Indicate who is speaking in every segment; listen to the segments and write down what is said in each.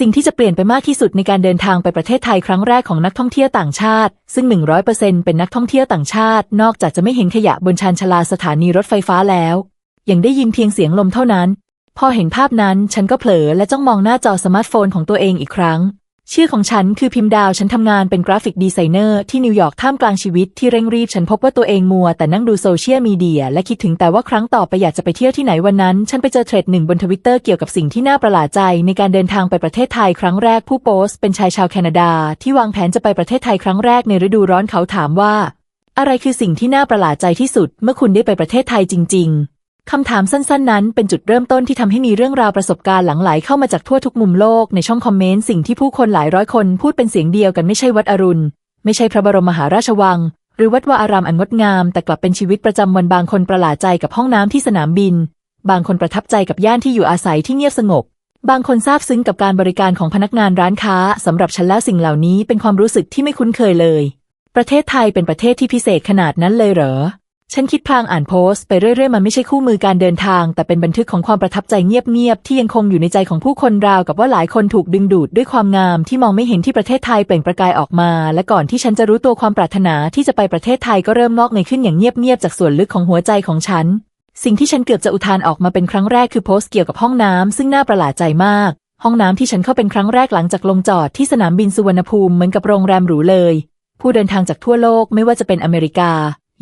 Speaker 1: สิ่งที่จะเปลี่ยนไปมากที่สุดในการเดินทางไปประเทศไทยครั้งแรกของนักท่องเที่ยวต่างชาติ ซึ่ง 100%เป็นนักท่องเที่ยวต่างชาติ นอกจากจะไม่เห็นขยะบนชานชาลาสถานีรถไฟฟ้าแล้ว ยังได้ยินเพียงเสียงลมเท่านั้น พอเห็นภาพนั้น ฉันก็เผลอและจ้องมองหน้าจอสมาร์ทโฟนของตัวเองอีกครั้ง ชื่อของฉันคือพิมพ์ดาว ฉันทำงานเป็นกราฟิกดีไซเนอร์ที่นิวยอร์กท่ามกลางชีวิตที่เร่งรีบ ฉันพบว่าตัวเองมัว แต่นั่งดูโซเชียลมีเดีย และคิดถึงแต่ว่าครั้งต่อไปอยากจะไปเที่ยวที่ไหนวันนั้น ฉันไปเจอเทรดหนึ่งบนทวิตเตอร์เกี่ยวกับสิ่งที่น่าประหลาดใจ ในการเดินทางไปประเทศไทยครั้งแรกผู้โพสต์เป็นชายชาวแคนาดา ที่วางแผนจะไปประเทศไทยครั้งแรกในฤดูร้อนเขาถามว่า อะไรคือสิ่งที่น่าประหลาดใจที่สุด เมื่อคุณได้ไปประเทศไทยจริง ๆ คำถามสั้นๆ นั้นเป็นจุดเริ่มต้นที่ทำให้มีเรื่องราวประสบการณ์หลังไหลเข้ามาจากทั่วทุกมุมโลกในช่องคอมเมนต์สิ่งที่ผู้คนหลายร้อยคนพูดเป็นเสียงเดียวกันไม่ใช่วัดอรุณ ไม่ใช่พระบรมมหาราชวัง หรือวัดวาอารามอันงดงาม แต่กลับเป็นชีวิตประจำวันบางคนประหลาดใจกับห้องน้ำที่สนามบิน บางคนประทับใจกับย่านที่อยู่อาศัยที่เงียบสงบบางคนซาบซึ้งกับการบริการของพนักงานร้านค้าสำหรับฉันแล้วสิ่งเหล่านี้เป็นความรู้สึกที่ไม่คุ้นเคยเลย ประเทศไทยเป็นประเทศที่พิเศษขนาดนั้นเลยเหรอ ฉันคิดพลางอ่านโพสต์ไปเรื่อยๆ มันไม่ใช่คู่มือการเดินทาง แต่เป็นบันทึกของความประทับใจเงียบๆ ที่ยังคงอยู่ในใจของผู้คนราวกับว่าหลายคนถูกดึงดูดด้วยความงามที่มองไม่เห็นที่ประเทศไทยเปล่งประกายออกมา และก่อนที่ฉันจะรู้ตัวความปรารถนาที่จะไปประเทศไทยก็เริ่มงอกเงยขึ้นอย่างเงียบๆ จากส่วนลึกของหัวใจของฉัน สิ่งที่ฉันเกือบจะอุทานออกมาเป็นครั้งแรกคือโพสต์เกี่ยวกับห้องน้ำซึ่งน่าประหลาดใจมาก ห้องน้ำที่ฉันเข้าเป็นครั้งแรกหลังจากลงจอดที่สนามบินสุวรรณภูมิเหมือนกับโรงแรมหรูเลย ผู้เดินทางจากทั่วโลกไม่ว่าจะเป็นอเมริกา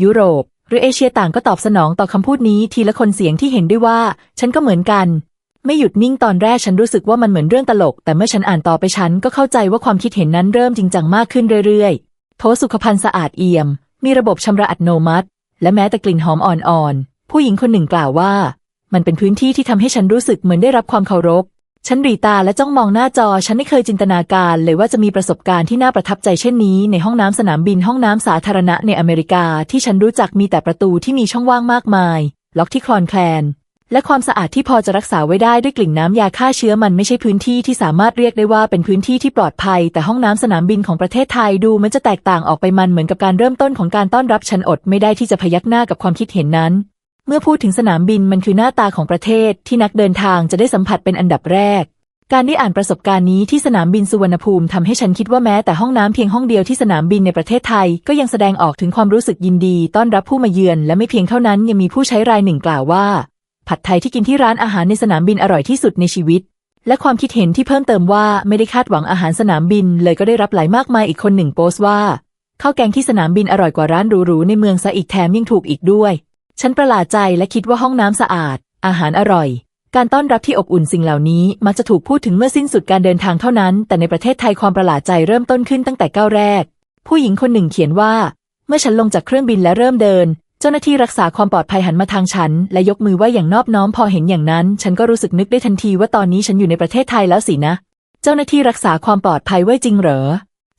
Speaker 1: ยุโรป หรือเอเชียต่างก็ตอบสนองต่อคำพูดนี้ทีละคนเสียงที่เห็นด้วยว่า ฉันก็เหมือนกัน ไม่หยุดนิ่งตอนแรกฉันรู้สึกว่ามันเหมือนเรื่องตลก แต่เมื่อฉันอ่านต่อไปฉันก็เข้าใจว่าความคิดเห็นนั้นเริ่มจริงจังมากขึ้นเรื่อยๆโถสุขภัณฑ์สะอาดเอี่ยม มีระบบชำระอัตโนมัติ และแม้แต่กลิ่นหอมอ่อนๆผู้หญิงคนหนึ่งกล่าวว่า มันเป็นพื้นที่ที่ทำให้ฉันรู้สึกเหมือนได้รับความเคารพ ฉันหรีตาและจ้องมองหน้าจอ ฉันไม่เคยจินตนาการเลยว่าจะมีประสบการณ์ที่น่าประทับใจเช่นนี้ในห้องน้ำสนามบินห้องน้ำสาธารณะในอเมริกาที่ฉันรู้จักมีแต่ประตูที่มีช่องว่างมากมาย ล็อกที่คลอนแคลน และความสะอาดที่พอจะรักษาไว้ได้ด้วยกลิ่นน้ำยาฆ่าเชื้อมันไม่ใช่พื้นที่ที่สามารถเรียกได้ว่าเป็นพื้นที่ที่ปลอดภัย แต่ห้องน้ำสนามบินของประเทศไทยดูมันจะแตกต่างออกไปมันเหมือนกับการเริ่มต้นของการต้อนรับฉันอดไม่ได้ที่จะพยักหน้ากับความคิดเห็นนั้น เมื่อพูดถึงสนามบินมันคือหน้าตาของประเทศที่นักเดินทางจะได้สัมผัสเป็นอันดับแรก การได้อ่านประสบการณ์นี้ที่สนามบินสุวรรณภูมิทำให้ฉันคิดว่าแม้แต่ห้องน้ำเพียงห้องเดียวที่สนามบินในประเทศไทย ก็ยังแสดงออกถึงความรู้สึกยินดี ต้อนรับผู้มาเยือน และไม่เพียงเท่านั้นยังมีผู้ใช้รายหนึ่งกล่าวว่า ผัดไทยที่กินที่ร้านอาหารในสนามบินอร่อยที่สุดในชีวิตและความคิดเห็นที่เพิ่มเติมว่าไม่ได้คาดหวังอาหารสนามบิน เลยก็ได้รับหลายมากมายอีกคนหนึ่งโพสต์ว่าข้าวแกงที่สนามบินอร่อยกว่าร้านหรูๆในเมืองซะอีกแถมยังถูกอีกด้วย ฉันประหลาดใจและคิดว่าห้องน้ำสะอาด อาหารอร่อย การต้อนรับที่อบอุ่นสิ่งเหล่านี้มักจะถูกพูดถึงเมื่อสิ้นสุดการเดินทางเท่านั้น แต่ในประเทศไทยความประหลาดใจเริ่มต้นขึ้นตั้งแต่ก้าวแรก ผู้หญิงคนหนึ่งเขียนว่า เมื่อฉันลงจากเครื่องบินและเริ่มเดิน เจ้าหน้าที่รักษาความปลอดภัยหันมาทางฉัน และยกมือไหว้อย่างนอบน้อมพอเห็นอย่างนั้น ฉันก็รู้สึกนึกได้ทันทีว่าตอนนี้ฉันอยู่ในประเทศไทยแล้วสินะ เจ้าหน้าที่รักษาความปลอดภัยไว้จริงเหรอ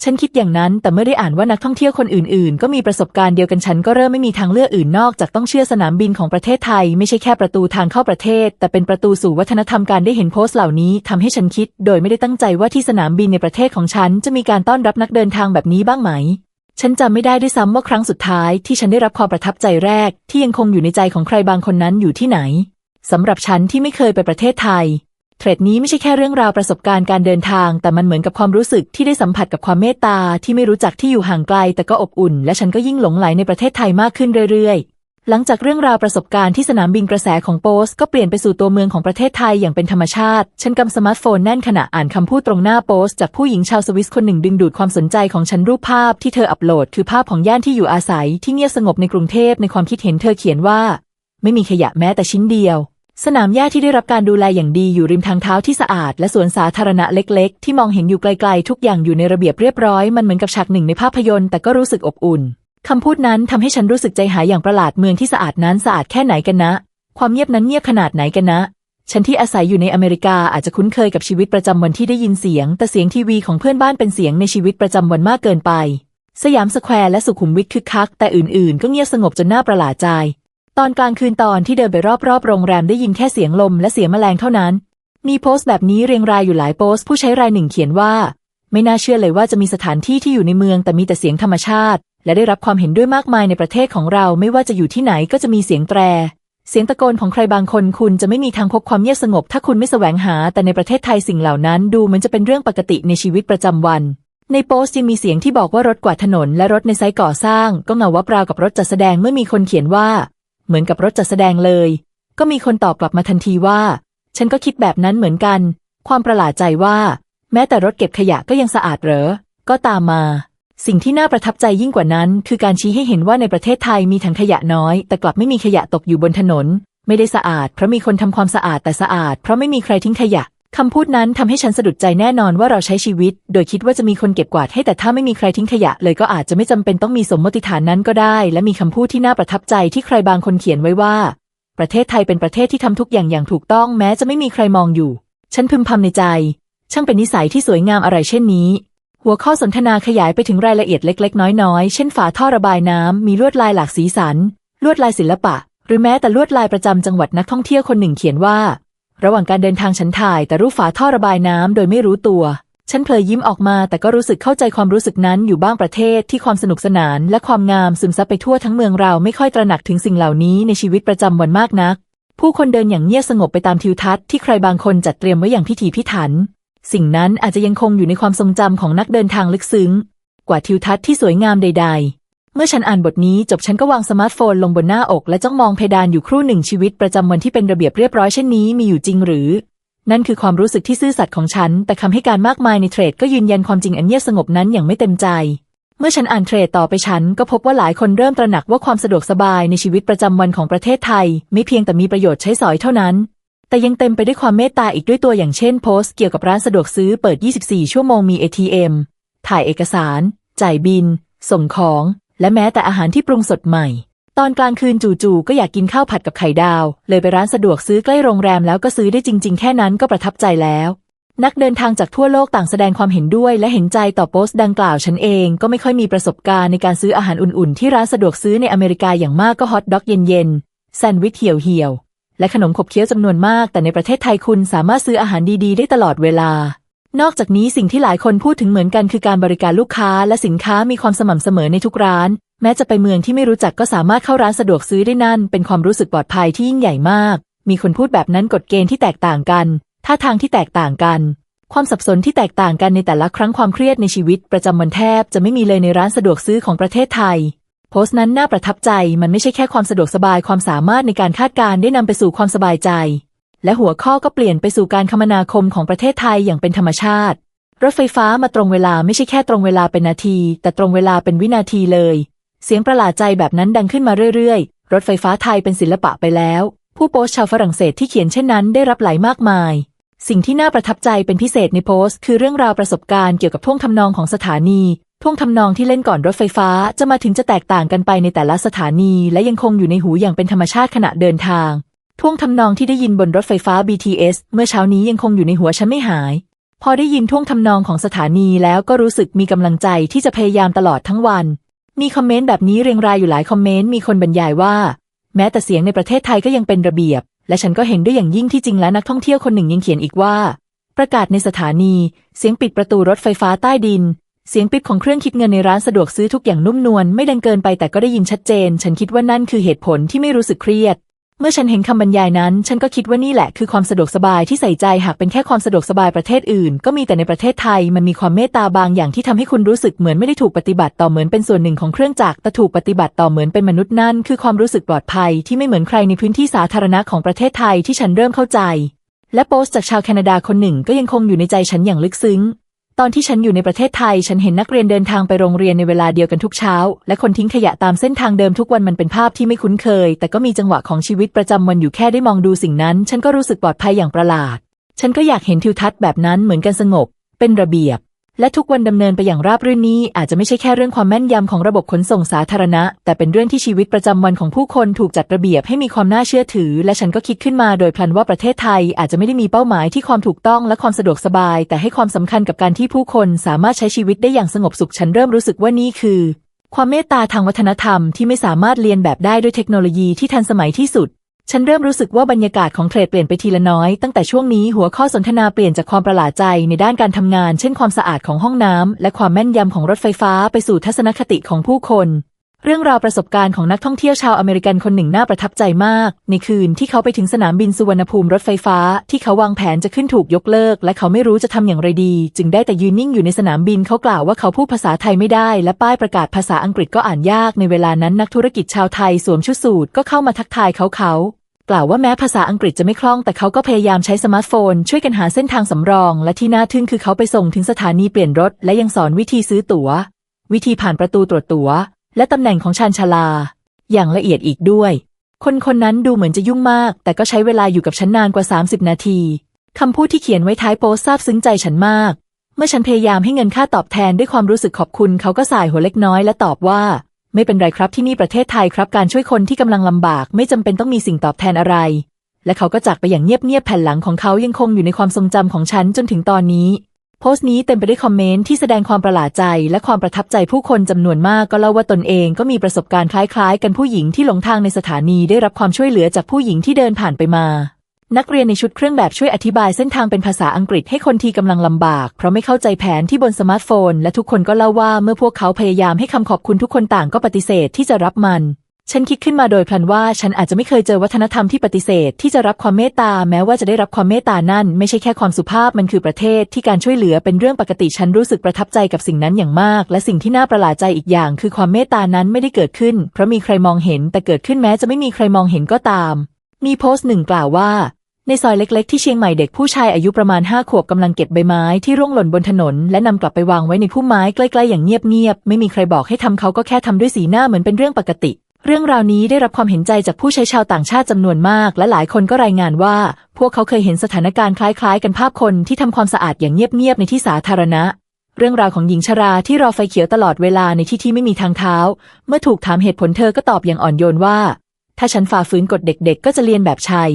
Speaker 1: ฉันคิดอย่างนั้นแต่เมื่อได้อ่านว่านักท่องเที่ยวคนอื่นๆ ก็มีประสบการณ์เดียวกันฉันก็เริ่มไม่มีทางเลือกอื่นนอกจากต้องเชื่อสนามบินของประเทศไทย ไม่ใช่แค่ประตูทางเข้าประเทศ แต่เป็นประตูสู่วัฒนธรรมการได้เห็นโพสต์เหล่านี้ทำให้ฉันคิด โดยไม่ได้ตั้งใจว่าที่สนามบินในประเทศของฉันจะมีการต้อนรับนักเดินทางแบบนี้บ้างไหม ฉันจำไม่ได้ด้วยซ้ำว่าครั้งสุดท้ายที่ฉันได้รับความประทับใจแรก ที่ยังคงอยู่ในใจของใครบางคนนั้นอยู่ที่ไหนสำหรับฉันที่ไม่เคยไปประเทศไทย เทรดนี้ไม่ใช่แค่เรื่องราวประสบการณ์การเดินทาง แต่มันเหมือนกับความรู้สึกที่ได้สัมผัสกับความเมตตาที่ไม่รู้จักที่อยู่ห่างไกล แต่ก็อบอุ่น และฉันก็ยิ่งหลงไหลในประเทศไทยมากขึ้นเรื่อยๆ หลังจากเรื่องราวประสบการณ์ที่สนามบินกระแสของโพสก็เปลี่ยนไปสู่ตัวเมืองของประเทศไทยอย่างเป็นธรรมชาติ ฉันกำสมาร์ทโฟนแน่นขณะอ่านคำพูดตรงหน้าโพสจากผู้หญิงชาวสวิสคนหนึ่งดึงดูดความสนใจของฉันรูปภาพที่เธออัปโหลด คือภาพของย่านที่อยู่อาศัยที่เงียบสงบในกรุงเทพในความคิดเห็นเธอเขียนว่า ไม่มีขยะแม้แต่ชิ้นเดียว สนามหญ้าที่ได้รับการดูแลอย่างดีอยู่ริมทางเท้าที่สะอาด และสวนสาธารณะเล็ก ๆ ที่มองเห็นอยู่ไกล ๆ ทุกอย่างอยู่ในระเบียบเรียบร้อยมันเหมือนกับฉากหนึ่งในภาพยนตร์แต่ก็รู้สึกอบอุ่นคำพูดนั้นทำให้ฉันรู้สึกใจหายอย่างประหลาดเมืองที่สะอาดนั้นสะอาดแค่ไหนกันนะ ความเงียบนั้นเงียบขนาดไหนกันนะ ฉันที่อาศัยอยู่ในอเมริกาอาจจะคุ้นเคยกับชีวิตประจำวันที่ได้ยินเสียง แต่เสียงทีวีของเพื่อนบ้านเป็นเสียงในชีวิตประจำวันมากเกินไป สยามสแควร์และสุขุมวิทคึกคัก แต่อื่นๆ ก็เงียบสงบจนน่าประหลาดใจ ตอนกลางคืนตอนที่เดินไปรอบๆ โรงแรมได้ยินแค่เสียงลมและเสียงแมลงเท่านั้น มีโพสต์แบบนี้เรียงรายอยู่หลายโพสต์ผู้ใช้รายหนึ่งเขียนว่า ไม่น่าเชื่อเลยว่าจะมีสถานที่ที่อยู่ในเมืองแต่มีแต่เสียงธรรมชาติ และได้รับความเห็นด้วยมากมายในประเทศของเราไม่ว่าจะอยู่ที่ไหนก็จะมีเสียงแตร เสียงตะโกนของใครบางคนคุณจะไม่มีทางพบความเงียบสงบ ถ้าคุณไม่แสวงหา แต่ในประเทศไทยสิ่งเหล่านั้น ดูเหมือนจะเป็นเรื่องปกติในชีวิตประจำวันในโพสต์ยังมีเสียงที่บอกว่ารถกวาดถนนและรถในไซต์ก่อสร้าง ก็เงาวับราวกับรถจัดแสดงเมื่อมีคนเขียนว่า เหมือนกับรถจัดแสดงเลย ก็มีคนตอบกลับมาทันทีว่า ฉันก็คิดแบบนั้นเหมือนกัน ความประหลาดใจว่า แม้แต่รถเก็บขยะก็ยังสะอาดเหรอ ก็ตามมา สิ่งที่น่าประทับใจยิ่งกว่านั้น คือการชี้ให้เห็นว่าในประเทศไทยมีถังขยะน้อย แต่กลับไม่มีขยะตกอยู่บนถนน ไม่ได้สะอาดเพราะมีคนทำความสะอาดแต่สะอาด เพราะไม่มีใครทิ้งขยะ คำพูดนั้นทำให้ฉันสะดุดใจแน่นอนว่าเราใช้ชีวิต โดยคิดว่าจะมีคนเก็บกวาดให้แต่ถ้าไม่มีใครทิ้งขยะ เลยก็อาจจะไม่จำเป็นต้องมีสมมติฐานนั้นก็ได้ และมีคำพูดที่น่าประทับใจที่ใครบางคนเขียนไว้ว่า ประเทศไทยเป็นประเทศที่ทำทุกอย่างอย่างถูกต้องแม้จะไม่มีใครมองอยู่ ฉันพึมพำในใจ ช่างเป็นนิสัยที่สวยงามอะไรเช่นนี้ หัวข้อสนทนาขยายไปถึงรายละเอียดเล็ก ๆ น้อยๆ เช่นฝาท่อระบายน้ำมีลวดลายหลากสีสัน ลวดลายศิลปะ หรือแม้แต่ลวดลายประจำจังหวัดนักท่องเที่ยวคนหนึ่งเขียนว่า ระหว่างการเดินทางฉันถ่ายแต่รูปฝาท่อระบายน้ำโดยไม่รู้ตัว ฉันเพลยยิ้มออกมาแต่ก็รู้สึกเข้าใจความรู้สึกนั้นอยู่บ้างประเทศที่ความสนุกสนาน และความงามซึมซับไปทั่วทั้งเมืองเราไม่ค่อยตระหนักถึงสิ่งเหล่านี้ในชีวิตประจำวันมากนัก ผู้คนเดินอย่างเงียบสงบไปตามทิวทัศน์ที่ใครบางคนจัดเตรียมไว้อย่างพิถีพิถัน สิ่งนั้นอาจจะยังคงอยู่ในความทรงจำของนักเดินทางลึกซึ้ง กว่าทิวทัศน์ที่สวยงามใด ๆ มื่อฉันอ่านบทนี้จบฉันก็วางสมาร์ทโฟนลงบนหน้าอก และจ้องมองเพดานอยู่ครู่หนึ่งชีวิตประจำวันที่เป็นระเบียบเรียบร้อยเช่นนี้มีอยู่จริงหรือ นั่นคือความรู้สึกที่ซื่อสัตย์ของฉัน แต่คำให้การมากมายในเทรดก็ยืนยันความจริงอันเงียบสงบนั้นอย่างไม่เต็มใจ เมื่อฉันอ่านเทรดต่อไปฉันก็พบว่าหลายคนเริ่มตระหนักว่าความสะดวกสบายในชีวิตประจำวันของประเทศไทย ไม่เพียงแต่มีประโยชน์ใช้สอยเท่านั้นแต่ยังเต็มไปด้วยความเมตตาอีกด้วยตัวอย่างเช่นโพสต์เกี่ยวกับร้านสะดวกซื้อเปิด 24 ชั่วโมงมี ATM ถ่ายเอกสาร จ่ายบิน ส่งของ และแม้แต่อาหารที่ปรุงสดใหม่ ตอนกลางคืนจู่ๆก็อยากกินข้าวผัดกับไข่ดาว เลยไปร้านสะดวกซื้อใกล้โรงแรมแล้วก็ซื้อได้จริง ๆ แค่นั้นก็ประทับใจแล้ว นักเดินทางจากทั่วโลกต่างแสดงความเห็นด้วย และเห็นใจต่อโพสต์ดังกล่าวฉันเองก็ไม่ค่อยมีประสบการณ์ในการซื้ออาหารอุ่นๆ ที่ร้านสะดวกซื้อในอเมริกาอย่างมากก็ฮอทด็อกเย็นๆแซนด์วิชเหี่ยวๆและขนมขบเคี้ยวจำนวนมาก แต่ในประเทศไทยคุณสามารถซื้ออาหารดีๆ ได้ตลอดเวลา นอกจากนี้สิ่งที่หลายคนพูดถึงเหมือนกันคือการบริการลูกค้าและสินค้ามีความสม่ำเสมอในทุกร้าน แม้จะไปเมืองที่ไม่รู้จักก็สามารถเข้าร้านสะดวกซื้อได้นั่น เป็นความรู้สึกปลอดภัยที่ยิ่งใหญ่มาก มีคนพูดแบบนั้นกฎเกณฑ์ที่แตกต่างกันท่าทางที่แตกต่างกัน ความสับสนที่แตกต่างกันในแต่ละครั้งความเครียดในชีวิต ประจำวันแทบจะไม่มีเลยในร้านสะดวกซื้อของประเทศไทย โพสต์นั้นน่าประทับใจมันไม่ใช่แค่ความสะดวกสบายความสามารถในการคาดการณ์ได้นำไปสู่ความสบายใจ และหัวข้อก็เปลี่ยนไปสู่การคมนาคมของประเทศไทยอย่างเป็นธรรมชาติ รถไฟฟ้ามาตรงเวลาไม่ใช่แค่ตรงเวลาเป็นนาที แต่ตรงเวลาเป็นวินาทีเลย เสียงประหลาดใจแบบนั้นดังขึ้นมาเรื่อยๆ รถไฟฟ้าไทยเป็นศิลปะไปแล้ว ผู้โพสต์ชาวฝรั่งเศสที่เขียนเช่นนั้นได้รับหลายมากมาย สิ่งที่น่าประทับใจเป็นพิเศษในโพสต์ คือเรื่องราวประสบการณ์เกี่ยวกับท่วงทำนองของสถานีท่วงทำนองที่เล่นก่อนรถไฟฟ้าจะมาถึงจะแตกต่างกันไปในแต่ละสถานี และยังคงอยู่ในหูอย่างเป็นธรรมชาติขณะเดินทาง ท่วงทำนองที่ได้ยินบนรถไฟฟ้า BTS เมื่อเช้านี้ยังคงอยู่ในหัวฉันไม่หาย พอได้ยินท่วงทำนองของสถานีแล้วก็รู้สึกมีกำลังใจที่จะพยายามตลอดทั้งวัน มีคอมเมนต์แบบนี้เรียงรายอยู่หลายคอมเมนต์มีคนบรรยายว่า แม้แต่เสียงในประเทศไทยก็ยังเป็นระเบียบ และฉันก็เห็นด้วยอย่างยิ่งที่จริงและนักท่องเที่ยวคนหนึ่งยังเขียนอีกว่า ประกาศในสถานี เสียงปิดประตูรถไฟฟ้าใต้ดิน เสียงปิดของเครื่องคิดเงินในร้านสะดวกซื้อทุกอย่างนุ่มนวลไม่ดังเกินไปแต่ก็ได้ยินชัดเจน ฉันคิดว่านั่นคือเหตุผลที่ไม่รู้สึกเครียด เมื่อฉันเห็นคำบรรยายนั้น ฉันก็คิดว่านี่แหละคือความสะดวกสบายที่ใส่ใจหากเป็นแค่ความสะดวกสบายประเทศอื่น ก็มีแต่ในประเทศไทยมันมีความเมตตาบางอย่างที่ทำให้คุณรู้สึกเหมือนไม่ได้ถูกปฏิบัติต่อเหมือนเป็นส่วนหนึ่งของเครื่องจักรแต่ถูกปฏิบัติต่อเหมือนเป็นมนุษย์นั่นคือความรู้สึกปลอดภัยที่ไม่เหมือนใครในพื้นที่สาธารณะของประเทศไทยที่ฉันเริ่มเข้าใจ และโพสต์จากชาวแคนาดาคนหนึ่งก็ยังคงอยู่ในใจฉันอย่างลึกซึ้ง ตอนที่ฉันอยู่ในประเทศไทย ฉันเห็นนักเรียนเดินทางไปโรงเรียนในเวลาเดียวกันทุกเช้า และคนทิ้งขยะตามเส้นทางเดิมทุกวันมันเป็นภาพที่ไม่คุ้นเคย แต่ก็มีจังหวะของชีวิตประจำวันอยู่แค่ได้มองดูสิ่งนั้น ฉันก็รู้สึกปลอดภัยอย่างประหลาด ฉันก็อยากเห็นทิวทัศน์แบบนั้นเหมือนกันสงบ เป็นระเบียบ และทุกวันดำเนินไปอย่างราบรื่นนี้อาจจะไม่ใช่แค่เรื่องความแม่นยำของระบบขนส่งสาธารณะ แต่เป็นเรื่องที่ชีวิตประจำวันของผู้คนถูกจัดระเบียบให้มีความน่าเชื่อถือ และฉันก็คิดขึ้นมาโดยพลันว่าประเทศไทยอาจจะไม่ได้มีเป้าหมายที่ความถูกต้องและความสะดวกสบาย แต่ให้ความสำคัญกับการที่ผู้คนสามารถใช้ชีวิตได้อย่างสงบสุขฉันเริ่มรู้สึกว่านี่คือ ความเมตตาทางวัฒนธรรมที่ไม่สามารถเรียนแบบได้ด้วยเทคโนโลยีที่ทันสมัยที่สุด ฉันเริ่มรู้สึกว่าบรรยากาศของเทรดเปลี่ยนไปทีละน้อย ตั้งแต่ช่วงนี้หัวข้อสนทนาเปลี่ยนจากความประหลาดใจในด้านการทำงาน เช่นความสะอาดของห้องน้ำและความแม่นยำของรถไฟฟ้าไปสู่ทัศนคติของผู้คน เรื่องราวประสบการณ์ของนักท่องเที่ยวชาวอเมริกันคนหนึ่งน่าประทับใจมาก ในคืนที่เขาไปถึงสนามบินสุวรรณภูมิรถไฟฟ้า ที่เขาวางแผนจะขึ้นถูกยกเลิก และเขาไม่รู้จะทำอย่างไรดี จึงได้แต่ยืนนิ่งอยู่ในสนามบินเขากล่าวว่าเขาพูดภาษาไทยไม่ได้ และป้ายประกาศภาษาอังกฤษก็อ่านยากในเวลานั้นนักธุรกิจชาวไทยสวมชุดสูทก็เข้ามาทักทายเขาเขา กล่าวว่าแม้ภาษาอังกฤษจะไม่คล่องแต่เขาก็พยายามใช้สมาร์ทโฟน ช่วยกันหาเส้นทางสำรอง และที่น่าทึ่งคือเขาไปส่งถึงสถานีเปลี่ยนรถ และยังสอนวิธีซื้อตั๋ว วิธีผ่านประตูตรวจตั๋ว และตำแหน่งของชานชาลา อย่างละเอียดอีกด้วย คนคนนั้นดูเหมือนจะยุ่งมาก แต่ก็ใช้เวลาอยู่กับฉันนานกว่า 30 นาทีคำพูดที่เขียนไว้ท้ายโพสต์ซาบซึ้งใจฉันมาก เมื่อฉันพยายามให้เงินค่าตอบแทนด้วยความรู้สึกขอบคุณ เขาก็สายหัวเล็กน้อยและตอบว่า ไม่เป็นไรครับที่นี่ประเทศไทยครับ การช่วยคนที่กำลังลำบาก ไม่จำเป็นต้องมีสิ่งตอบแทนอะไร และเขาก็จากไปอย่างเงียบๆแผ่นหลังของเขายังคงอยู่ในความทรงจำของฉันจนถึงตอนนี้ โพสต์นี้เต็มไปด้วยคอมเมนต์ที่แสดงความประหลาดใจ และความประทับใจผู้คนจำนวนมากก็เล่าว่าตนเองก็มีประสบการณ์คล้ายๆ กันผู้หญิงที่หลงทางในสถานีได้รับความช่วยเหลือจากผู้หญิงที่เดินผ่านไปมา นักเรียนในชุดเครื่องแบบช่วยอธิบายเส้นทางเป็นภาษาอังกฤษให้คนที่กำลังลำบาก เพราะไม่เข้าใจแผนที่บนสมาร์ทโฟน และทุกคนก็เล่าว่าเมื่อพวกเขาพยายามให้คำขอบคุณทุกคนต่างก็ปฏิเสธที่จะรับมัน ฉันคิดขึ้นมาโดยพลันว่าฉันอาจจะไม่เคยเจอวัฒนธรรมที่ปฏิเสธ ที่จะรับความเมตตาแม้ว่าจะได้รับความเมตตานั่น ไม่ใช่แค่ความสุภาพมันคือประเทศที่การช่วยเหลือเป็นเรื่องปกติฉันรู้สึกประทับใจกับสิ่งนั้นอย่างมาก และสิ่งที่น่าประหลาดใจอีกอย่าง คือความเมตตานั้นไม่ได้เกิดขึ้น เพราะมีใครมองเห็น แต่เกิดขึ้นแม้จะไม่มีใครมองเห็นก็ตาม มีโพสต์หนึ่งกล่าวว่า ในซอยเล็ก ๆ ที่เชียงใหม่เด็กผู้ชายอายุประมาณห้าขวบกำลังเก็บใบไม้ที่ร่วงหล่นบนถนน และนำกลับไปวางไว้ในพุ่มไม้ใกล้ๆอย่างเงียบๆไม่มีใครบอกให้ทำเขาก็แค่ทำด้วยสีหน้าเหมือนเป็นเรื่องปกติ เรื่องราวนี้ได้รับความเห็นใจจากผู้ใช้ชาวต่างชาติจำนวนมาก และหลายคนก็รายงานว่า พวกเขาเคยเห็นสถานการณ์คล้ายๆ กันภาพคนที่ทำความสะอาดอย่างเงียบๆในที่สาธารณะเรื่องราวของหญิงชราที่รอไฟเขียวตลอดเวลาในที่ที่ไม่มีทางเท้า เมื่อถูกถามเหตุผลเธอก็ตอบอย่างอ่อนโยนว่า ถ้าฉันฝ่าฝืนกฎเด็กๆ ก็จะเรียนแบบชัย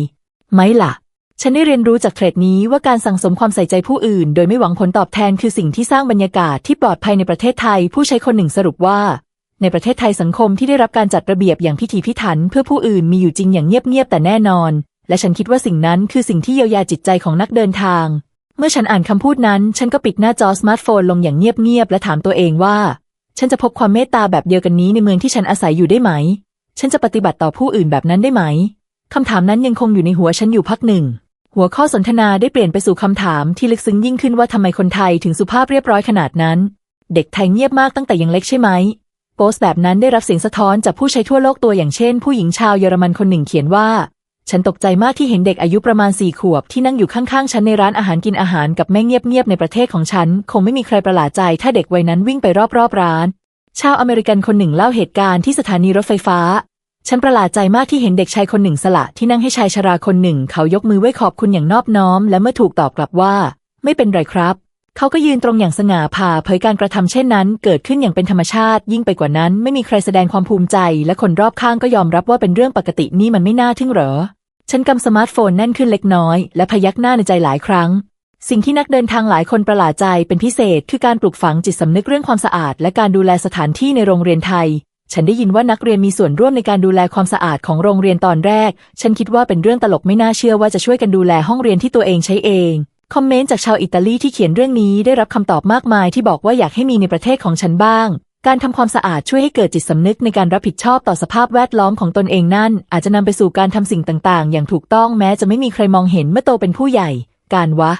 Speaker 1: ไหมล่ะ ฉันได้เรียนรู้จากเทรดนี้ว่าการสั่งสมความใส่ใจผู้อื่น โดยไม่หวังผลตอบแทนคือสิ่งที่สร้างบรรยากาศที่ปลอดภัยในประเทศไทย ผู้ใช้คนหนึ่งสรุปว่า ในประเทศไทยสังคมที่ได้รับการจัดระเบียบอย่างพิถีพิถัน เพื่อผู้อื่นมีอยู่จริงอย่างเงียบๆแต่แน่นอน และฉันคิดว่าสิ่งนั้นคือสิ่งที่เยียวยาจิตใจของนักเดินทาง เมื่อฉันอ่านคำพูดนั้น ฉันก็ปิดหน้าจอสมาร์ทโฟนลงอย่างเงียบๆและถามตัวเองว่า ฉันจะพบความเมตตาแบบเดียวกันนี้ในเมืองที่ฉันอาศัยอยู่ได้ไหม ฉันจะปฏิบัติต่อผู้อื่นแบบนั้นได้ไหมคำถามนั้นยังคงอยู่ในหัวฉันอยู่พักหนึ่ง หัวข้อสนทนาได้เปลี่ยนไปสู่คำถามที่ลึกซึ้งยิ่งขึ้นว่าทำไมคนไทยถึงสุภาพเรียบร้อยขนาดนั้น เด็กไทยเงียบมากตั้งแต่ยังเล็กใช่ไหมโพสต์แบบนั้นได้รับเสียงสะท้อนจากผู้ใช้ทั่วโลกตัวอย่างเช่น ผู้หญิงชาวเยอรมันคนหนึ่งเขียนว่า ฉันตกใจมากที่เห็นเด็กอายุประมาณสี่ขวบที่นั่งอยู่ข้างๆ ฉันในร้านอาหารกินอาหารกับแม่เงียบๆในประเทศของฉัน คงไม่มีใครประหลาดใจ ถ้าเด็กวัยนั้นวิ่งไปรอบๆร้าน ชาวอเมริกันคนหนึ่งเล่าเหตุการณ์ที่สถานีรถไฟฟ้า ฉันประหลาดใจมากที่เห็นเด็กชายคนหนึ่งสละที่นั่งให้ชายชราคนหนึ่ง เขายกมือไหว้ขอบคุณอย่างนอบน้อม และเมื่อถูกตอบกลับว่า ไม่เป็นไรครับ เขาก็ยืนตรงอย่างสง่าผ่าเผยการกระทำเช่นนั้น เกิดขึ้นอย่างเป็นธรรมชาติ ยิ่งไปกว่านั้น ไม่มีใครแสดงความภูมิใจ และคนรอบข้างก็ยอมรับว่าเป็นเรื่องปกตินี่มันไม่น่าทึ่งเหรอ ฉันกำสมาร์ทโฟนแน่นขึ้นเล็กน้อย และพยักหน้าในใจหลายครั้งสิ่งที่นักเดินทางหลายคนประหลาดใจเป็นพิเศษ คือการปลูกฝังจิตสำนึกเรื่องความสะอาด และการดูแลสถานที่ในโรงเรียนไทย ฉันได้ยินว่านักเรียนมีส่วนร่วมในการดูแลความสะอาดของโรงเรียนตอนแรก ฉันคิดว่าเป็นเรื่องตลกไม่น่าเชื่อว่าจะช่วยกันดูแลห้องเรียนที่ตัวเองใช้เอง คอมเมนต์จากชาวอิตาลีที่เขียนเรื่องนี้ได้รับคำตอบมากมายที่บอกว่าอยากให้มีในประเทศของฉันบ้าง การทำความสะอาดช่วยให้เกิดจิตสำนึกในการรับผิดชอบต่อสภาพแวดล้อมของตนเองนั่น อาจจะนำไปสู่การทำสิ่งต่างๆ อย่างถูกต้องแม้จะไม่มีใครมองเห็นเมื่อโตเป็นผู้ใหญ่ การวะ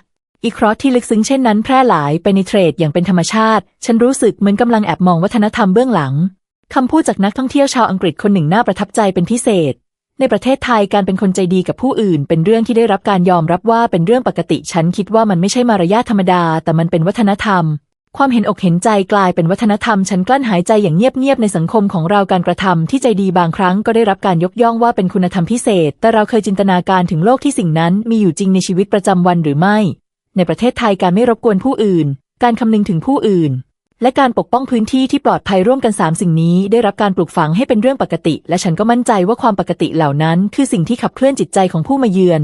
Speaker 1: อีครอสที่ลึกซึ้งเช่นนั้นแพร่หลายไปในเทรดอย่างเป็นธรรมชาติ ฉันรู้สึกเหมือนกำลังแอบมองวัฒนธรรมเบื้องหลัง คำพูดจากนักท่องเที่ยวชาวอังกฤษคนหนึ่งน่าประทับใจเป็นพิเศษ ในประเทศไทยการเป็นคนใจดีกับผู้อื่น เป็นเรื่องที่ได้รับการยอมรับว่าเป็นเรื่องปกติ ฉันคิดว่ามันไม่ใช่มารยาทธรรมดา แต่มันเป็นวัฒนธรรม ความเห็นอกเห็นใจกลายเป็นวัฒนธรรม ฉันกลั้นหายใจอย่างเงียบๆในสังคมของเราการกระทำที่ใจดีบางครั้งก็ได้รับการยกย่องว่าเป็นคุณธรรมพิเศษ แต่เราเคยจินตนาการถึงโลกที่สิ่งนั้น มีอยู่จริงในชีวิตประจำวันหรือไม่ ในประเทศไทยการไม่รบกวนผู้อื่น การคำนึงถึงผู้อื่น และการปกป้องพื้นที่ที่ปลอดภัยร่วมกันสามสิ่งนี้ ได้รับการปลูกฝังให้เป็นเรื่องปกติ และฉันก็มั่นใจว่าความปกติเหล่านั้น คือสิ่งที่ขับเคลื่อนจิตใจของผู้มาเยือน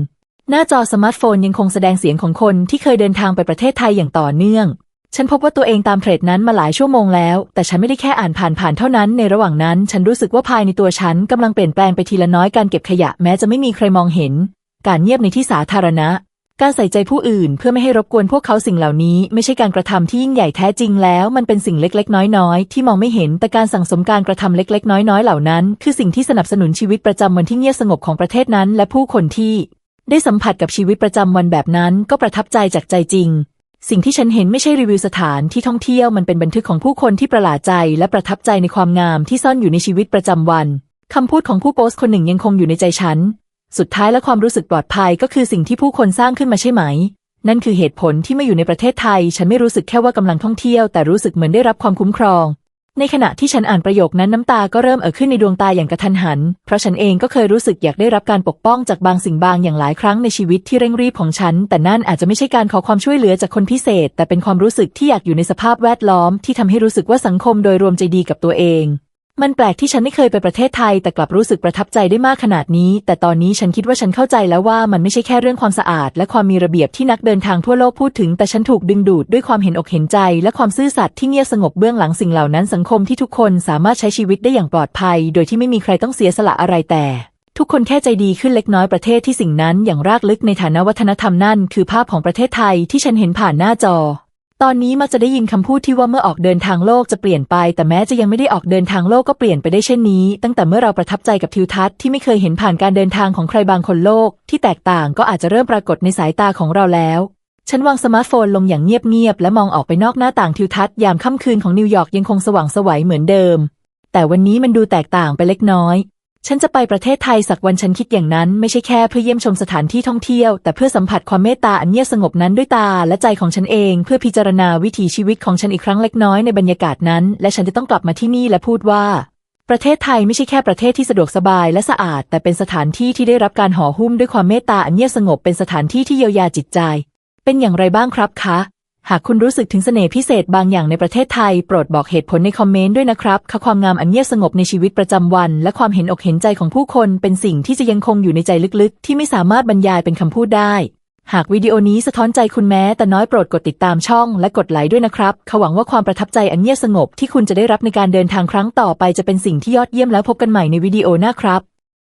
Speaker 1: หน้าจอสมาร์ทโฟนยังคงแสดงเสียงของคนที่เคยเดินทางไปประเทศไทยอย่างต่อเนื่อง ฉันพบว่าตัวเองตามเทรดนั้นมาหลายชั่วโมงแล้ว แต่ฉันไม่ได้แค่อ่านผ่านๆเท่านั้น ในระหว่างนั้น ฉันรู้สึกว่าภายในตัวฉันกำลังเปลี่ยนแปลงไปทีละน้อยการเก็บขยะแม้จะไม่มีใครมองเห็น การเงียบในที่สาธารณะ การใส่ใจผู้อื่นเพื่อไม่ให้รบกวนพวกเขาสิ่งเหล่านี้ ไม่ใช่การกระทำที่ยิ่งใหญ่แท้จริงแล้ว มันเป็นสิ่งเล็กๆ น้อยๆ ที่มองไม่เห็นแต่การสั่งสมการกระทำเล็กๆ น้อยๆ เหล่านั้น คือสิ่งที่สนับสนุนชีวิตประจำวันที่เงียบสงบของประเทศนั้น และผู้คนที่ได้สัมผัสกับชีวิตประจำวันแบบนั้น ก็ประทับใจจากใจจริง สิ่งที่ฉันเห็นไม่ใช่รีวิวสถานที่ท่องเที่ยวมันเป็นบันทึกของผู้คนที่ประหลาดใจ และประทับใจในความงามที่ซ่อนอยู่ในชีวิตประจำวันคำพูดของผู้โพสต์คนหนึ่งยังคงอยู่ในใจฉัน สุดท้ายและความรู้สึกปลอดภัยก็คือสิ่งที่ผู้คนสร้างขึ้นมาใช่ไหม นั่นคือเหตุผลที่ไม่อยู่ในประเทศไทย ฉันไม่รู้สึกแค่ว่ากำลังท่องเที่ยว แต่รู้สึกเหมือนได้รับความคุ้มครอง ในขณะที่ฉันอ่านประโยคนั้นน้ำตาก็เริ่มเอ่อขึ้นในดวงตาอย่างกระทันหัน เพราะฉันเองก็เคยรู้สึกอยากได้รับการปกป้องจากบางสิ่งบางอย่างหลายครั้งในชีวิตที่เร่งรีบของฉัน แต่นั่นอาจจะไม่ใช่การขอความช่วยเหลือจากคนพิเศษ แต่เป็นความรู้สึกที่อยากอยู่ในสภาพแวดล้อม ที่ทำให้รู้สึกว่าสังคมโดยรวมใจดีกับตัวเอง มันแปลกที่ฉันไม่เคยไปประเทศไทย แต่กลับรู้สึกประทับใจได้มากขนาดนี้ แต่ตอนนี้ฉันคิดว่าฉันเข้าใจแล้วว่ามันไม่ใช่แค่เรื่องความสะอาด และความมีระเบียบที่นักเดินทางทั่วโลกพูดถึง แต่ฉันถูกดึงดูดด้วยความเห็นอกเห็นใจ และความซื่อสัตย์ที่เงียบสงบเบื้องหลังสิ่งเหล่านั้นสังคมที่ทุกคนสามารถใช้ชีวิตได้อย่างปลอดภัย โดยที่ไม่มีใครต้องเสียสละอะไรแต่ทุกคนแค่ใจดีขึ้นเล็กน้อยประเทศที่สิ่งนั้นอย่างรากลึกในฐานะวัฒนธรรมนั่นคือภาพของประเทศไทยที่ฉันเห็นผ่านหน้าจอ ตอนนี้มักจะได้ยินคำพูดที่ว่าเมื่อออกเดินทางโลกจะเปลี่ยนไป แต่แม้จะยังไม่ได้ออกเดินทางโลกก็เปลี่ยนไปได้เช่นนี้ ตั้งแต่เมื่อเราประทับใจกับทิวทัศน์ที่ไม่เคยเห็นผ่านการเดินทางของใครบางคนโลก ที่แตกต่างก็อาจจะเริ่มปรากฏในสายตาของเราแล้ว ฉันวางสมาร์ทโฟนลงอย่างเงียบๆและมองออกไปนอกหน้าต่างทิวทัศน์ยามค่ำคืนของนิวยอร์กยังคงสว่างไสวัยเหมือนเดิม แต่วันนี้มันดูแตกต่างไปเล็กน้อย ฉันจะไปประเทศไทยสักวันฉันคิดอย่างนั้น ไม่ใช่แค่เพื่อเยี่ยมชมสถานที่ท่องเที่ยว แต่เพื่อสัมผัสความเมตตาอันเงียบสงบนั้นด้วยตาและใจของฉันเอง เพื่อพิจารณาวิถีชีวิตของฉันอีกครั้งเล็กน้อยในบรรยากาศนั้น และฉันจะต้องกลับมาที่นี่และพูดว่า ประเทศไทยไม่ใช่แค่ประเทศที่สะดวกสบายและสะอาด แต่เป็นสถานที่ที่ได้รับการห่อหุ้มด้วยความเมตตาอันเงียบสงบเป็นสถานที่ที่เยียวยาจิตใจ เป็นอย่างไรบ้างครับคะ หากคุณรู้สึกถึงเสน่ห์พิเศษบางอย่างในประเทศไทย โปรดบอกเหตุผลในคอมเมนต์ด้วยนะครับค่ะความงามอันเงียบสงบในชีวิตประจำวัน และความเห็นอกเห็นใจของผู้คน เป็นสิ่งที่จะยังคงอยู่ในใจลึกๆ ที่ไม่สามารถบรรยายเป็นคำพูดได้ หากวิดีโอนี้สะท้อนใจคุณแม้แต่น้อยโปรดกดติดตามช่องและกดไลค์ด้วยนะครับขหวังว่าความประทับใจอันเงียบสงบที่คุณจะได้รับในการเดินทางครั้งต่อไปจะเป็นสิ่งที่ยอดเยี่ยมแล้วพบกันใหม่ในวิดีโอหน้าครับ